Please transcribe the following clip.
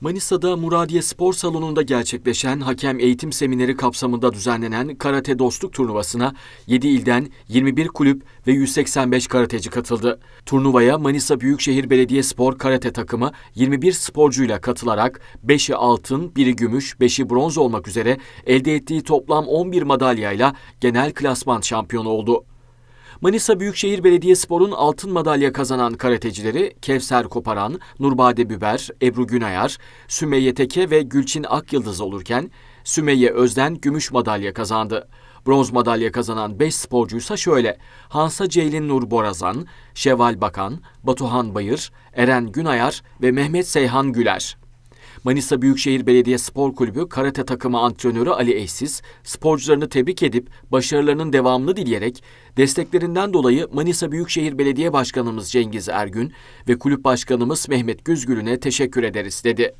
Manisa'da Muradiye Spor Salonu'nda gerçekleşen hakem eğitim semineri kapsamında düzenlenen karate dostluk turnuvasına 7 ilden 21 kulüp ve 185 karateci katıldı. Turnuvaya Manisa Büyükşehir Belediyespor karate takımı 21 sporcuyla katılarak 5'i altın, 1'i gümüş, 5'i bronz olmak üzere elde ettiği toplam 11 madalyayla genel klasman şampiyonu oldu. Manisa Büyükşehir Belediyespor'un altın madalya kazanan karatecileri Kevser Koparan, Nurbade Biber, Ebru Günayar, Sümeyye Teke ve Gülçin Akyıldız olurken Sümeyye Özden gümüş madalya kazandı. Bronz madalya kazanan 5 sporcuysa şöyle. Hansa Ceylin Nur Borazan, Şevval Bakan, Batuhan Bayır, Eren Günayar ve Mehmet Seyhan Güler. Manisa Büyükşehir Belediye Spor Kulübü karate takımı antrenörü Ali Eşsiz, sporcularını tebrik edip başarılarının devamını dileyerek desteklerinden dolayı Manisa Büyükşehir Belediye Başkanımız Cengiz Ergün ve kulüp başkanımız Mehmet Güzgül'üne teşekkür ederiz dedi.